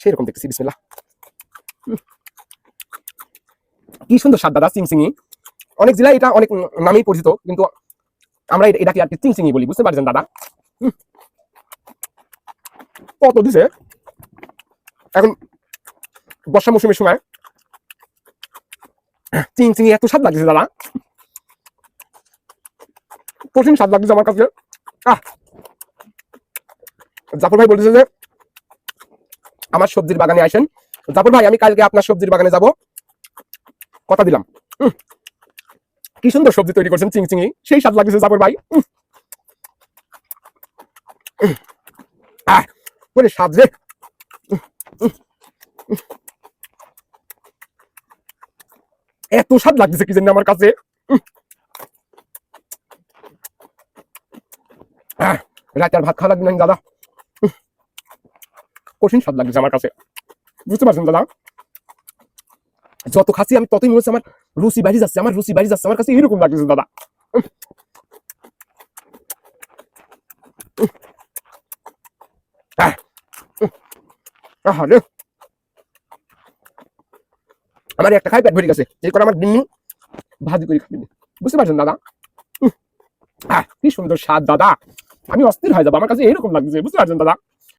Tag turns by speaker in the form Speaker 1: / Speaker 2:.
Speaker 1: সেরকম দেখতেছি, বিসমিল্লাহ। উম। কি সুন্দর স্বাদ, দাদা, চিংচিঙি। অনেক জেলায় এটা অনেক নামেই পরিচিত, কিন্তু আমরা এটাকে আর কি চিংচিঙি বলি, বুঝতে পারছেন, দাদা? কত দিছে? এখন বর্ষা মৌসুমের সময়। চিংচিঙি এত স্বাদ লাগছে দাদা। কঠিন স্বাদ লাগছে আমার কাছে। আহ! জাফর ভাই বলতেছে যে আমার সবজির বাগানে আসেন। জাফর ভাই, আমি কালকে আপনার সবজির বাগানে যাব। কথা দিলাম। কি সুন্দর সবজি তৈরি করছেন চিং চিংচিঙি। সেই স্বাদ লাগছে জাফর ভাই। স্বাদ রে। এত স্বাদ লাগতেছে কি জন্য আমার কাছে। রাতে আর ভাত খাওয়া লাগবে না, দাদা। কঠিন স্বাদ লাগছে আমার কাছে বুঝতে পারছেন দাদা যত খাচ্ছি আমি ততই মনে হচ্ছে আমার রুচি বাড়ি যাচ্ছে আমার রুচি বাড়ি যাচ্ছে আমার কাছে এরকম লাগছে দাদা। আমার একটা খাই পেট ভরে গেছে এই করে আমার দিন ভাজি করে খাবি বুঝতে পারছেন দাদা কি সুন্দর স্বাদ দাদা আমি অস্থির হয়ে যাব আমার কাছে এরকম লাগছে বুঝতে পারছেন দাদা